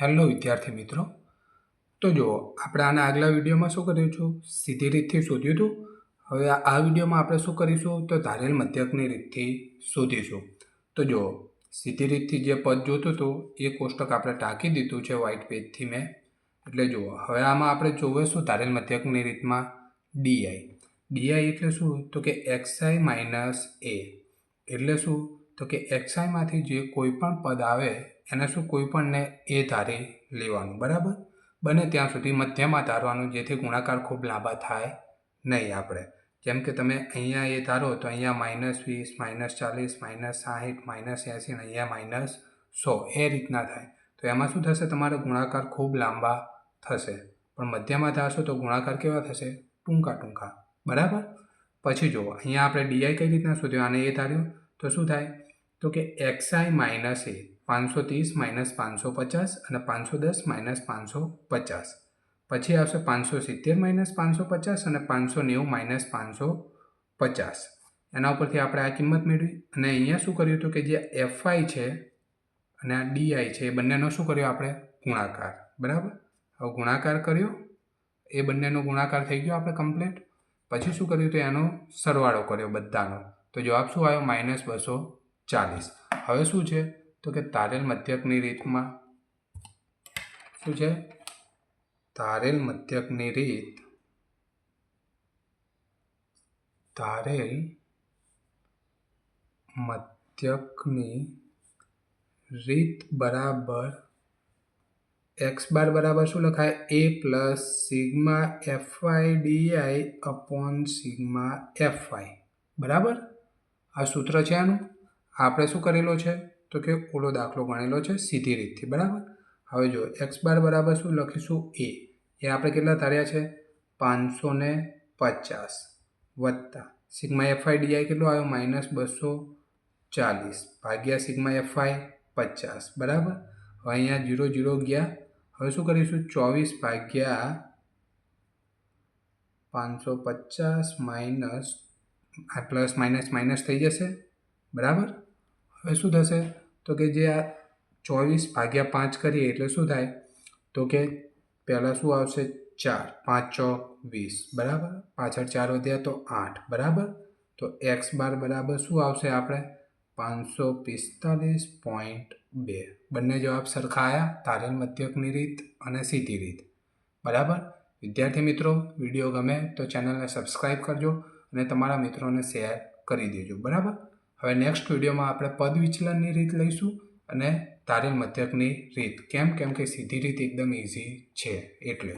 Hello વિદ્યાર્થી મિત્રો. તો જુઓ, આપણે આના આગલા વિડીયોમાં શું કર્યું છું? સીધી રીતથી શોધ્યું હતું. હવે આ વિડીયોમાં આપણે શું કરીશું? તો ધારેલ મધ્યકની રીતથી શોધીશું. તો જુઓ, સીધી રીતથી જે પદ જોતું હતું, એ કોષ્ટક આપણે ટાંકી દીધું છે વ્હાઇટ પેજથી મેં. એટલે જુઓ, હવે આમાં આપણે જોઈશું ધારેલ મધ્યકની રીતમાં ડીઆઈ ડીઆઈ એટલે શું? તો કે એક્સઆઈ માઇનસ એ એટલે શું? તો કે એક્સઆઈમાંથી જે કોઈ પણ પદ આવે એને શું કોઈ પણને એ ધારી લેવાનું, બરાબર? બને ત્યાં સુધી મધ્યમાં ધારવાનું, જેથી ગુણાકાર ખૂબ લાંબા થાય નહીં આપણે. જેમ કે તમે અહીંયા એ ધારો, તો અહીંયા માઇનસ વીસ, માઇનસ ચાલીસ, માઇનસ સાહીઠ, માઇનસ એંસી અને અહીંયા માઇનસ સો, એ રીતના થાય. તો એમાં શું થશે? તમારો ગુણાકાર ખૂબ લાંબા થશે. પણ મધ્યમાં ધારશો તો ગુણાકાર કેવા થશે? ટૂંકા ટૂંકા બરાબર? પછી જુઓ, અહીંયા આપણે ડીઆઈ કઈ રીતના શોધ્યો? આને એ ધાર્યો. તો શું થાય? તો કે એક્સઆઈ માઇનસ એ. પાંચસો ત્રીસ માઇનસ પાંચસો પચાસ અને પાંચસો દસ માઇનસ પાંચસો પચાસ. પછી આવશે પાંચસો સિત્તેર માઇનસ પાંચસો પચાસ અને પાંચસો નેવું માઇનસ પાંચસો પચાસ. એના ઉપરથી આપણે આ કિંમત મેળવી અને અહીંયા શું કર્યું હતું કે જે એફઆઈ છે અને આ ડીઆઈ છે એ બંનેનો શું કર્યો આપણે? ગુણાકાર. બરાબર? હવે ગુણાકાર કર્યો. એ બંનેનો ગુણાકાર થઈ ગયો આપણે કમ્પ્લીટ. પછી શું કર્યું તો એનો સરવાળો કર્યો બધાનો. તો જવાબ શું આવ્યો? માઇનસ બસો ચાલીસ. હવે શું છે? તો કે તારેલ મધ્યકની રીતમાં. શું છે? તારેલ મધ્યકની રીત. તારેલ મધ્યકની રીત બરાબર એક્સ બાર બરાબર શું લખાય? A plus sigma FI DI upon sigma FI બરાબર? આ સૂત્ર છે આનું? આપણે શું કરેલો છે? તો કે ઓલો દાખલો ગણેલો છે સીધી રીતથી, બરાબર? હવે જો એક્સ બાર બરાબર શું લખીશું? એ. એ આપણે કેટલા ધાર્યા છે? પાંચસો ને પચાસ વત્તા. સિગ્મા એફઆઈ ડીઆઈ કેટલો આવ્યો? માઇનસ બસો ચાલીસ ભાગ્યા સિગ્મા એફઆઈ પચાસ, બરાબર? હવે અહીંયા જીરો જીરો ગયા. હવે શું કરીશું? ચોવીસ ભાગ્યા પાંચસો પચાસ માઇનસ પ્લસ માઇનસ માઇનસ થઈ જશે, બરાબર? હવે શું થશે? તો કે જે આ ચોવીસ ભાગ્યા પાંચ કરીએ એટલે શું થાય? તો કે પહેલાં શું આવશે? ચાર, પાંચ ચોક વીસ. બરાબર? પાછળ ચાર વધ્યા તો આઠ. બરાબર? તો એક્સ બાર બરાબર શું આવશે આપણે? પાંચસો પિસ્તાલીસ પોઈન્ટ બે. બંને જવાબ સરખા આવ્યા તારેલ મધ્યકની રીત અને સીધી રીત. બરાબર? વિદ્યાર્થી મિત્રો, વીડિયો ગમે તો ચેનલને સબસ્ક્રાઈબ કરજો અને તમારા મિત્રોને શેર કરી દેજો. બરાબર? હવે નેક્સ્ટ વિડીયોમાં આપણે પદ વિચલનની રીત લઈશું અને તારીલ મધ્યકની રીત. કેમ? કેમ કે સીધી રીત એકદમ ઇઝી છે. એટલે